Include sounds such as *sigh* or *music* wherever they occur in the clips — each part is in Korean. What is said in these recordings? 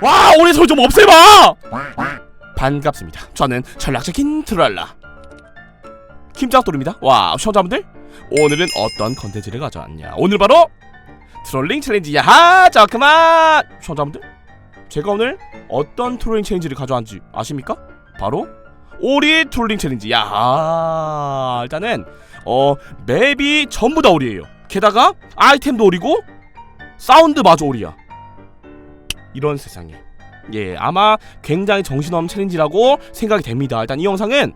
와 오리 소리 좀 없애봐! 반갑습니다. 저는 전략적인 트랄라. 김장돌입니다. 와 시청자분들. 오늘은 어떤 컨텐츠를 가져왔냐? 오늘 바로 트롤링 챌린지. 야하 자 그만! 시청자분들 제가 오늘 어떤 트롤링 챌린지를 가져왔는지 아십니까? 바로 오리 트롤링 챌린지. 야하 일단은 어 맵이 전부 다 오리예요. 게다가 아이템도 오리고 사운드 마저 오리야 이런 세상에. 예 아마 굉장히 정신없는 챌린지라고 생각이 됩니다. 일단 이 영상은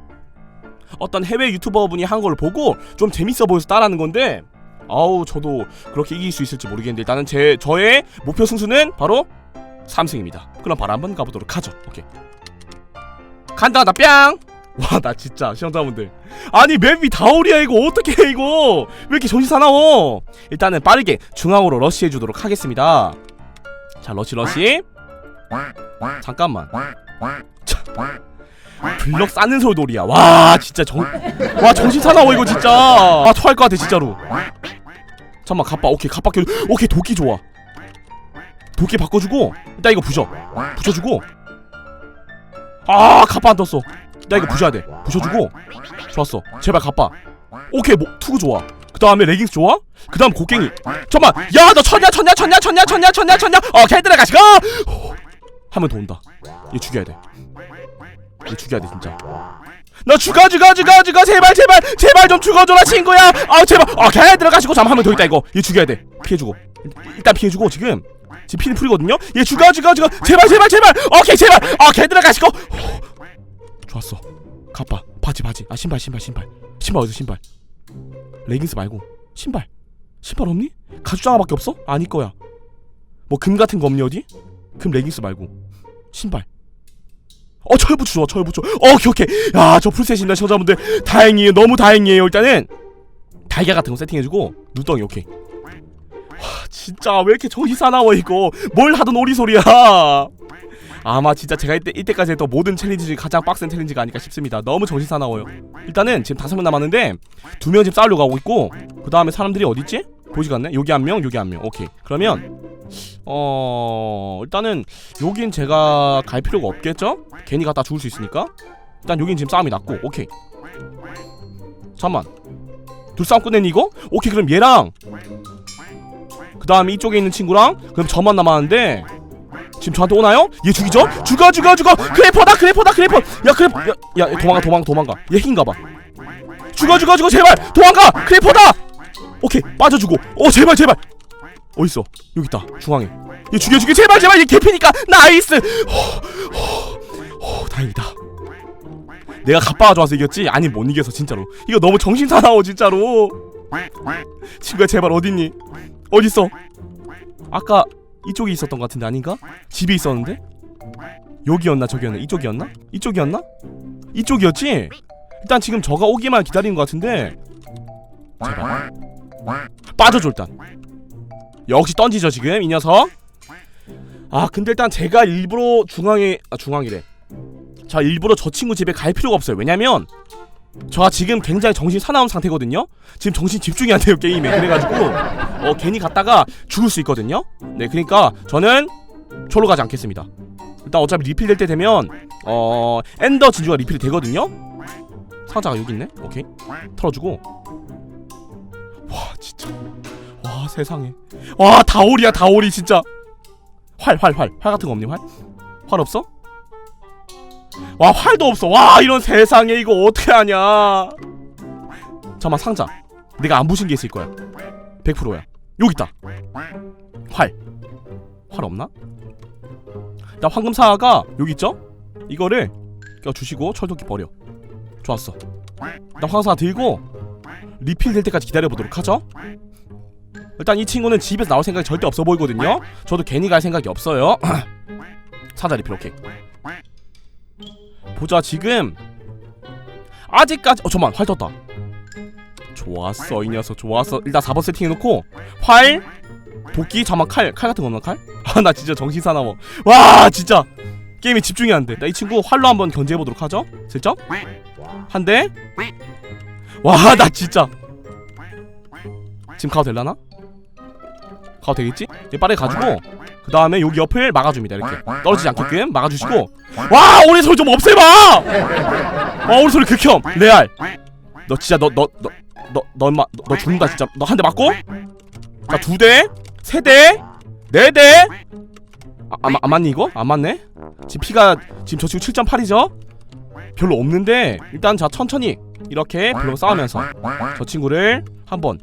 어떤 해외 유튜버 분이 한 걸 보고 좀 재밌어 보여서 따라하는 건데 아우 저도 그렇게 이길 수 있을지 모르겠는데 일단은 제 저의 목표 승수는 바로 3승입니다. 그럼 바로 한번 가보도록 하죠. 오케이. 간다 나 뿅! *laughs* 와 나 진짜 시청자분들. 아니 맵이 다오리야 이거. 어떻게 해 이거. 왜 이렇게 정신 사나워? 일단은 빠르게 중앙으로 러시해 주도록 하겠습니다 자 러시 러시. 잠깐만. 블럭 싸는 소리야. 와 진짜 정와 정신 사나워 이거 진짜. 아 토할 것 같아 진짜로. 잠깐만 갑바 오케이 갑바 껴 오케이 도끼 좋아. 도끼 바꿔주고 일단 이거 부셔. 부셔주고. 아 갑바 안 떴어. 나 이거 부셔야 돼. 부셔주고. 좋았어. 제발 갑바. 오케이 뭐 투구 좋아 그 다음에 레깅스 좋아? 그 다음 곡괭이. 잠깐만. 야 너 쳤냐 쳤냐 쳤냐 쳤냐 쳤냐 쳤냐 쳤냐 어 걔들아 가시고. 하면 더 온다. 얘 죽여야 돼얘 죽여야 돼 진짜. 너 죽어 죽어 죽어 죽어. 제발 제발. 제발 좀 죽어줘라 친구야. 아 제발. 아 걔들아 가시고. 잠 하면 더 있다 이거. 얘 죽여야 돼. 피해주고. 일단 피해주고 지금. 지금 피는 풀이거든요? 얘 죽어 죽어 죽어. 제발 제발 제발. 오케이 제발. 아 걔들아 가시고. 좋았어. 가빠 바지 바지. 아 신발 신발 신발. 신발 어디서 신발 레깅스 말고. 신발. 신발 없니? 가죽 장화밖에 없어? 아닐 거야. 뭐 금 같은 거 없니 어디? 금 레깅스 말고. 신발. 어 철부츠 좋아 철부츠 어 오케이 야저 풀셋입니다 시청자분들. 다행이에요 너무 다행이에요 일단은. 달걀 같은 거 세팅해주고 눈덩이 오케이. 와 진짜 왜 이렇게 정신 사나워 이거? 뭘 하던 오리 소리야 아마 진짜 제가 이때, 이때까지 했던 모든 챌린지 중에 가장 빡센 챌린지가 아닐까 싶습니다. 너무 정신 사나워요. 일단은 지금 다섯 명 남았는데 두 명 지금 싸우려고 하고 있고 그 다음에 사람들이 어딨지? 보이지가 않네. 여기 한 명 여기 한 명. 오케이. 그러면 어 일단은 여긴 제가 갈 필요가 없겠죠? 괜히 갖다 죽을 수 있으니까. 일단 여긴 지금 싸움이 났고. 오케이. 잠만. 둘 싸움 끝내니 이거? 오케이. 그럼 얘랑 그 다음에 이쪽에 있는 친구랑 그럼 저만 남았는데 지금 저한테 오나요? 얘 죽이죠? 죽어 죽어 죽어! 크래퍼다 크래퍼다 크래퍼! 야 크래퍼 야, 야 도망가 도망가 도망가. 얘 흰가봐. 죽어 죽어 죽어 제발! 도망가! 크래퍼다! 오케이 빠져주고. 오 제발 제발! 어딨어. 여기 있다. 중앙에. 얘 죽여 죽여. 제발 제발! 얘 개피니까! 나이스! 호, 호, 호, 다행이다. 내가 갑바가 좋아서 이겼지? 아니 못 이겨서 진짜로. 이거 너무 정신 사나워 진짜로. 친구야 제발 어딨니? 어딨어? 아까 이쪽에 있었던 것 같은데 아닌가? 집에 있었는데? 여기였나 저기였나 이쪽이었나? 이쪽이었나? 이쪽이었지? 일단 지금 저가 오기만 기다리는 것 같은데 제발 빠져줘 일단 역시 던지죠 지금 이 녀석 아 근데 일단 제가 일부러 중앙에 아 중앙이래 자 일부러 저 친구 집에 갈 필요가 없어요 왜냐면 저가 지금 굉장히 정신 사나운 상태거든요? 지금 정신 집중이 안 돼요 게임에. 그래가지고 어 괜히 갔다가 죽을 수 있거든요? 네 그러니까 저는 저로 가지 않겠습니다. 일단 어차피 리필 될 때 되면 어 엔더 진주가 리필이 되거든요? 상자가 여기 있네? 오케이. 털어주고. 와 진짜. 와 세상에. 와 다오리야 다오리 진짜. 활 활 활. 활 같은 거 없니 활? 활 없어? 와 활도 없어. 와 이런 세상에 이거 어떻게 하냐. 잠깐만 상자. 내가 안 부신 게 있을 거야. 100%야. 여기 있다. 활. 활 없나? 일단 황금사가 여기 있죠? 이거를 껴주시고 철도끼 버려. 좋았어. 일단 황금사 들고 리필 될 때까지 기다려보도록 하죠. 일단 이 친구는 집에서 나올 생각이 절대 없어 보이거든요. 저도 괜히 갈 생각이 없어요. *clears throat* 사자 리필 오케이 보자 지금. 아직까지 어 잠만 활 떴다. 좋았어 이 녀석 좋았어. 일단 4번 세팅해놓고 활 도끼 잠만 칼 칼 같은 거 없나 칼? *laughs* 아 나 진짜 정신 사나워. 와 진짜. 게임에 집중이 안돼. 나 이 친구 활로 한번 견제해보도록 하죠? 슬쩍? 한대 와 나 진짜. 지금 가도 될라나? 가도 되겠지? 얘 빠르게 가지고 그그 다음에 여기 옆을 막아줍니다 이렇게. 떨어지지 않게끔 막아주시고. 와. 오리 소리 좀 없애봐! 와 오리 소리 극혐. 레알. 너 진짜 너 너 너 너너 엄마 너, 너 죽는다 진짜. 너 한 대 맞고? 자 두대세대네 대. 아, 안, 맞- 안 맞니 이거? 안 맞네? 지금 피가 지금 저 친구 7.8이죠? 별로 없는데 일단 자 천천히 이렇게 별로 싸우면서 저 친구를 한번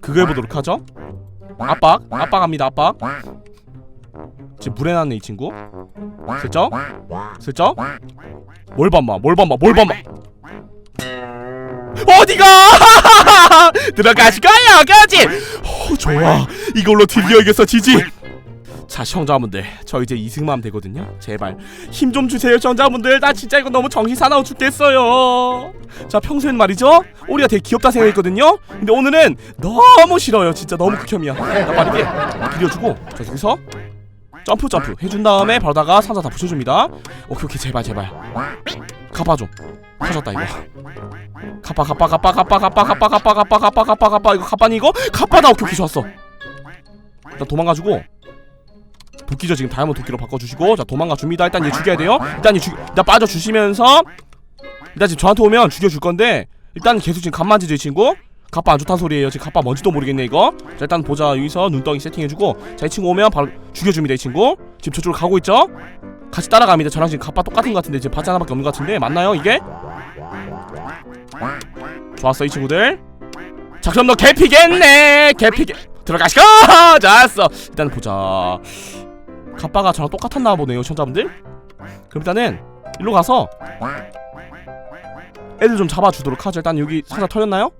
그거 해보도록 하죠? 압박 압박합니다 압박 지금 물에 났네 이 친구. 슬쩍? 슬쩍? 뭘 봐마 뭘 봐마 뭘 봐마 어디가? *laughs* 들어가실 거야 아가지. 어, 좋아. 이걸로 드디어 이겼어 지지. 자 시청자분들 저 이제 2승만 되거든요. 제발 힘 좀 주세요 시청자분들. 나 진짜 이거 너무 정신 사나워 죽겠어요. 자 평소엔 말이죠. 오리가 되게 귀엽다 생각했거든요. 근데 오늘은 너무 싫어요. 진짜 너무 극혐이야. 나 빠르게 기려주고 저 여기서 점프 점프 해준 다음에 바로 다가 상자 다 붙여줍니다 오케이 오케이 제발 제발 가빠 좀 터졌다 이거 가빠 가빠 가빠 가빠 가빠 가빠 가빠 가빠 가빠 가빠 가빠 이거 가빠니 이거 가빠다 오케이 오케이 좋았어 일단 도망가지고 도끼죠 지금 다이아몬드 도끼로 바꿔주시고 자 도망가 줍니다 일단 얘 죽여야 돼요 일단 얘 죽, 일단 빠져주시면서 일단 지금 저한테 오면 죽여줄 건데 일단 계속 지금 간만 지죠 이 친구 가빠 안 좋다는 소리예요. 지금 가빠 뭔지도 모르겠네 이거. 자 일단 보자. 여기서 눈덩이 세팅해주고. 자 이 친구 오면 바로 죽여줍니다 이 친구. 지금 저쪽으로 가고 있죠? 같이 따라갑니다. 저랑 지금 가빠 똑같은 것 같은데 지금 바지 하나밖에 없는 것 같은데. 맞나요 이게? 좋았어 이 친구들. 자 그럼 너 개피겠네. 개피게. 들어가시고. *laughs* 좋았어. 일단 보자. 가빠가 저랑 똑같았나 보네요 시청자분들. 그럼 일단은 일로 가서 애들 좀 잡아주도록 하죠. 일단 여기 상자 털렸나요?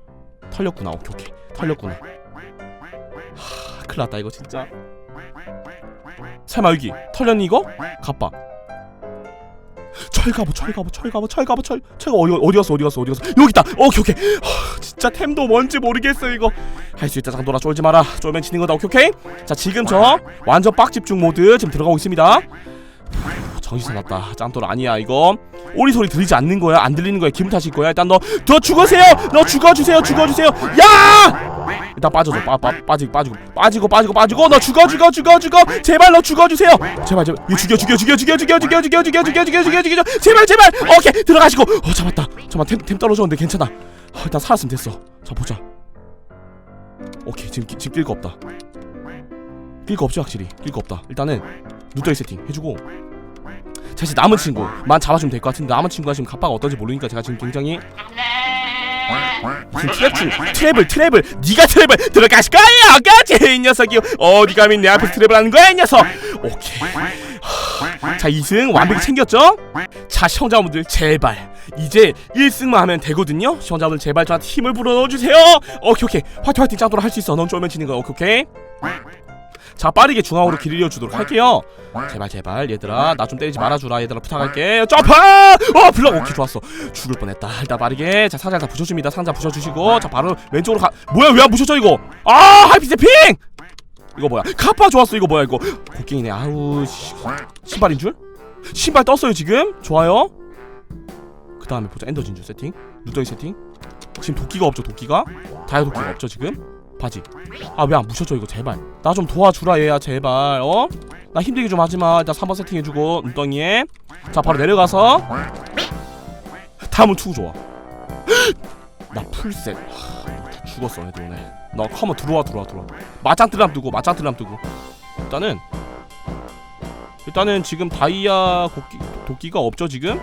털렸구나. 오케이 오케이. 털렸구나. 하 큰일났다 이거 진짜. 설마 여기 털렸니 이거? 가빠 철가보 철가보 철가보 철가보 철. 철가 어디 어디 갔어 어디 갔어 어디 갔어? 여기 있다! 오케이 오케이. 하, 진짜 템도 뭔지 모르겠어 이거. 할 수 있다 장돌아. 쫄지 마라. 쫄면 지는 거다. 오케이 오케이. 자 지금 저 완전 빡집중 모드 지금 들어가고 있습니다. 후, 정신 사납다 짱돌 아니야 이거 오리 소리 들리지 않는 거야 안 들리는 거야 기분 탓일 거야 일단 너너 죽으세요 너 죽어주세요 죽어주세요 야 일단 빠져줘 빠, 빠, 빠지고 빠지고 빠지고 빠지고 빠지고 너 죽어 죽어 죽어 죽어 제발 너 죽어주세요 제발 제발 이거 죽여 죽여 죽여 죽여 죽여 죽여 죽여 죽여 죽여 죽여 죽여 죽여 제발 제발 오케이 들어가시고 어 잡았다 잠깐만 템, 템 떨어졌는데 괜찮아 어, 일단 살았으면 됐어 자 보자 오케이 지금 기- 지금 낄거 없다 낄거 없지 확실히 낄거 없다 일단은 눈덩이 세팅 해주고 자 이제 남은 친구만 잡아주면 될 것 같은데 남은 친구가 지금 갑바가 어떤지 모르니까 제가 지금 굉장히 무슨 트랩 중 트랩을 트랩을 네가 트랩을 들어가실 거야 아까지 이 녀석이. 어디 감히 내 앞에서 트랩을 하는 거야 이 녀석. 오케이. 하, 자 2승 완벽히 챙겼죠? 자 시청자분들 제발. 이제 1승만 하면 되거든요? 시청자분들 제발 저한테 힘을 불어넣어주세요. 오케이 오케이. 화이팅 화이팅 짱돌아 할수 있어. 넌 쫄면 지는 거야. 오케이 오케이 자 빠르게 중앙으로 길 이어주도록 할게요. 제발 제발 얘들아 나 좀 때리지 말아주라. 얘들아 부탁할게. 점프! 어 블럭! 오케이 좋았어. 죽을 뻔했다. 일단 빠르게. 자 상자 다 부셔줍니다. 상자 부셔주시고. 자 바로 왼쪽으로 가. 뭐야 왜 안 부셔져 이거? 아 하이피스 핑! 이거 뭐야? 카파 좋았어 이거 뭐야 이거? 곡괭이네. 아우 씨. 신발인 줄? 신발 떴어요 지금? 좋아요. 그 다음에 보자. 엔더 진주 세팅. 누더기 세팅. 지금 도끼가 없죠 도끼가? 다이아 도끼가 없죠 지금 바지? 아 왜 안 부셔져 이거 제발. 나 좀 도와주라 얘야 제발 어? 나 힘들게 좀 하지마. 일단 3번 세팅해주고 눈덩이에. 자 바로 내려가서. 다음은 투구 좋아. *gasps* 나 풀셋. 하, 다 죽었어 애들 오늘. 너 커먼 들어와 들어와 들어와. 맞짱 뜨람 뜨고 맞짱 뜨람 뜨고. 일단은. 일단은 지금 다이아 도끼, 도끼가 없죠 지금?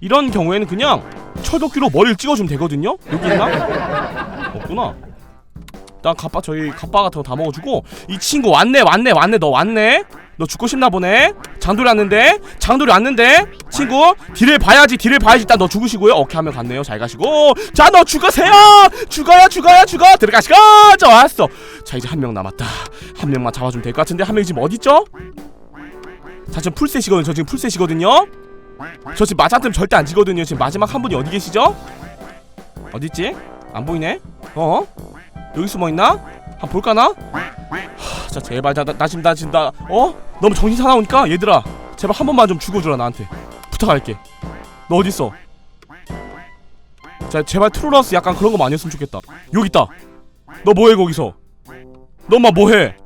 이런 경우에는 그냥 철도끼로 머리를 찍어주면 되거든요? 여기 있나? 없구나 일단 갑바 저희 갑바 같은 거 다 먹어주고 이 친구 왔네 왔네 왔네 너 왔네? 너 죽고 싶나 보네? 장돌이 왔는데? 장돌이 왔는데? 친구 딜을 봐야지 딜을 봐야지. 일단 너 죽으시고요. 오케이 하면 갔네요. 잘 가시고. 자 너 죽으세요! 죽어요 죽어요 죽어! 들어가시고! 좋았어. 자 이제 한 명 남았다. 한 명만 잡아주면 될 것 같은데 한 명이 지금 어딨죠? 자 지금 풀셋이거든요. 저 지금 풀셋이거든요. 저 지금 마장템 절대 안 지거든요. 지금 마지막 한 분이 어디 계시죠? 어딨지? 안 보이네? 어? 여기 숨어있나? 한번 볼까 나? 하, 자 제발 나, 나, 나 지금 나 지금 나 어? 너무 정신 사나우니까 얘들아 제발 한 번만 좀 죽어주라 나한테 부탁할게 너 어딨어? 자 제발 트롤러스 약간 그런 거만 아니었으면 좋겠다 여기 있다 너 뭐해 거기서 너 엄마 뭐해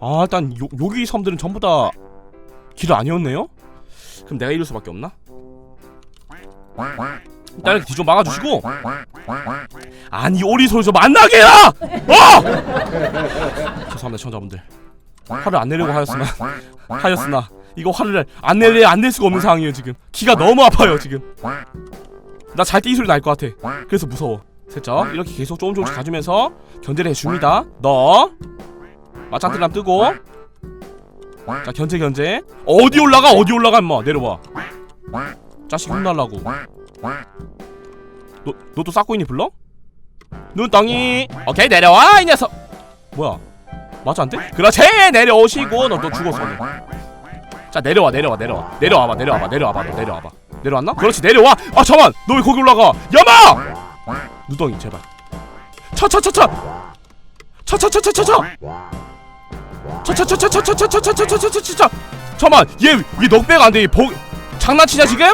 아 일단 요, 여기 섬들은 전부 다 길 아니었네요? 그럼 내가 이럴 수밖에 없나? 이렇게 뒤좀 막아주시고. 아니 오리 소리 좀 만나게 해라! 어! *laughs* 죄송합니다 시청자분들. 화를 안 내려고 하였으나 *laughs* 하였으나 이거 화를 안 낼래 안낼 수가 없는 상황이에요 지금. 기가 너무 아파요 지금. 나 잘 때 이 소리 날 것 같아. 그래서 무서워. 살짝 이렇게 계속 조금 조금씩 가주면서 견제를 해줍니다. 너. 맞짱뜰람 뜨고. 자 견제 견제. 어디 올라가? 어디 올라가 임마? 내려와. 자식 혼날라고 너, 너또 싹고 있니 불러? 눈덩이 오케이 내려와 이 녀석 뭐야 맞아 안 돼? 그렇지 내려오시고 너 또 죽었어 오늘. 자 내려와 내려와 내려와 내려와봐 내려와봐 내려와봐 너 내려와봐 내려왔나? 그렇지 내려와 아 잠만 너 왜 거기 올라가 야마 눈덩이 제발 차차차차 차차차차차차 차차차차차차차차차차차차 잠만 얘얘 넉백 안돼 얘 버... 장난치냐 지금?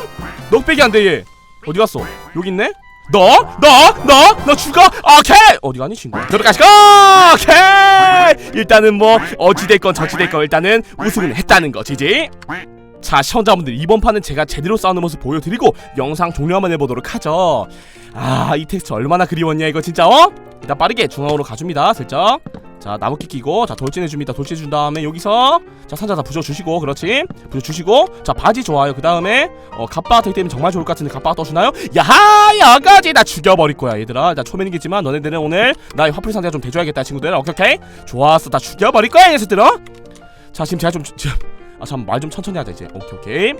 넉백이 안돼 얘 어디 갔어 여기 있네 너? 너? 너? 너 죽어? 오케이! 어디 가니 친구? 들어가시고! 오케이! 일단은 뭐 어찌됐건 저찌됐건 일단은 우승은 했다는 거 지지? 자 시청자분들 이번 판은 제가 제대로 싸우는 모습 보여드리고 영상 종료 한번 해보도록 하죠 아 이 텍스트 얼마나 그리웠냐 이거 진짜 어? 일단 빠르게 중앙으로 가줍니다 슬쩍 자 나무키 끼고 자 돌진해 줍니다. 돌진해 준 다음에 여기서 자 산자 다 부셔주시고 그렇지? 부셔주시고 자 바지 좋아요. 그 다음에 어 갑바 되기 때문에 정말 좋을 것 같은데 갑바가 떠주나요? 야하! 여가지 나 죽여버릴 거야 얘들아. 나 초면이겠지만 너네들은 오늘 나의 화풀이 상대가 좀 돼줘야겠다 친구들 오케이 오케이? 좋았어. 나 죽여버릴 거야 이 녀석들아 자 지금 제가 좀 지금 아참 말 좀 천천히 하자 이제. 오케이 오케이.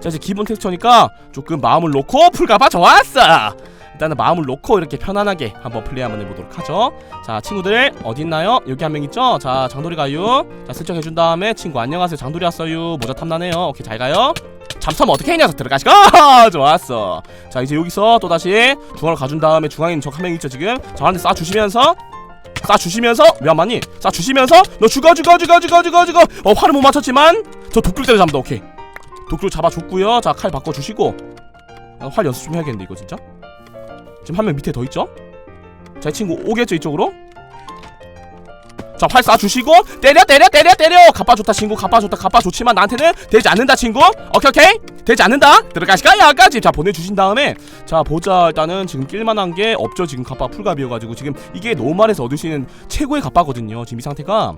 자 이제 기본 텍스처니까 조금 마음을 놓고 풀가봐. 좋았어 일단은 마음을 놓고 이렇게 편안하게 한번 플레이 한번 해보도록 하죠. 자 친구들 어디 있나요? 여기 한 명 있죠? 자 장돌이 가요. 자 슬쩍 해준 다음에 친구 안녕하세요. 장돌이 왔어요. 모자 탐나네요. 오케이 잘 가요. 잠수하면 어떻게 해 녀석 들어가시고. *laughs* 좋았어. 자 이제 여기서 또다시 중앙으로 가준 다음에 중앙에 있는 적한명 있죠 지금? 저한테 쏴주시면서 쏴주시면서 왜 안 맞니? 쏴주시면서 너 죽어 죽어 죽어 죽어 죽어 죽어. 어 활을 못 맞췄지만 저 독글 때려 잡는다. 오케이. 독글 잡아줬고요. 자 칼 바꿔주시고. 아, 활 연습 좀 해야겠는데 이거 진짜 지금 한 명 밑에 더 있죠? 자 이 친구 오겠죠 이쪽으로? 자 활 쏴주시고 때려 때려 때려 때려! 가빠 좋다 친구 가빠 좋다 가빠 좋지만 나한테는 되지 않는다 친구. 오케이 오케이. 되지 않는다. 들어가시까 야까지. 자 보내주신 다음에 자 보자 일단은 지금 낄만한 게 없죠 지금 가빠 풀갑이어가지고. 지금 이게 노말에서 얻을 수 있는 최고의 가빠거든요 지금 이 상태가.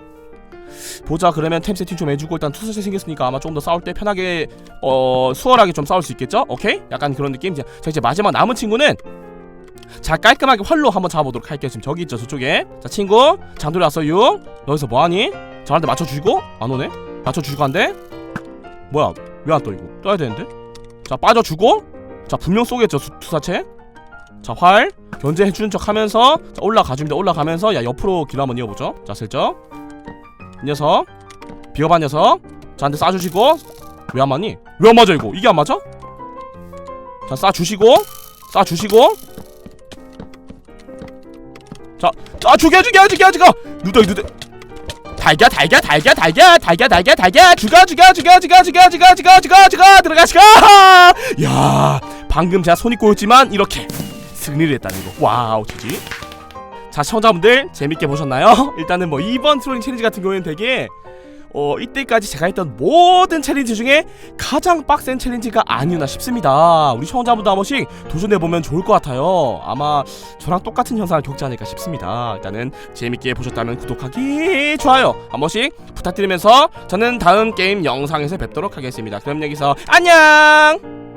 보자 그러면 템 세팅 좀 해주고 일단 투스샷 생겼으니까 아마 좀 더 싸울 때 편하게 어 수월하게 좀 싸울 수 있겠죠? 오케이? 약간 그런 느낌. 자 이제 마지막 남은 친구는 자 깔끔하게 활로 한번 잡아보도록 할게요. 지금 저기 있죠 저쪽에. 자 친구 장돌이 왔어요. 여기서 뭐하니? 저한테 맞춰주고? 안 오네? 맞춰주고 한대 뭐야? 왜 안 떠 이거? 떠야 되는데? 자 빠져주고? 자 분명 쏘겠죠 수- 투사체? 자 활. 견제해주는 척 하면서 자 올라가줍니다. 올라가면서 야 옆으로 길 한번 이어보죠. 자 슬쩍. 이 녀석. 비겁한 녀석. 저한테 쏴주시고. 왜 안 맞니? 왜 안 맞아 이거? 이게 안 맞아? 자 쏴주시고. 쏴주시고. 자, 아 죽여 죽여 죽여 죽여. 누더기 누더 달걀 달걀 달걀 달걀 달걀 달걀 달걀. 죽여 죽여 죽여 죽여 죽여 죽여 죽여 죽여 죽여. 들어가시고 야 방금 제가 손이 꼬였지만 이렇게 승리를 했다는 거. 와우 지지. 자 시청자분들 재밌게 보셨나요? *laughs* 일단은 뭐 이번 트롤링 챌린지 같은 경우에는 되게 어 이때까지 제가 했던 모든 챌린지 중에 가장 빡센 챌린지가 아니었나 싶습니다. 우리 시청자분들 한 번씩 도전해보면 좋을 것 같아요. 아마 저랑 똑같은 현상을 겪지 않을까 싶습니다. 일단은 재밌게 보셨다면 구독하기 좋아요 한 번씩 부탁드리면서 저는 다음 게임 영상에서 뵙도록 하겠습니다. 그럼 여기서 안녕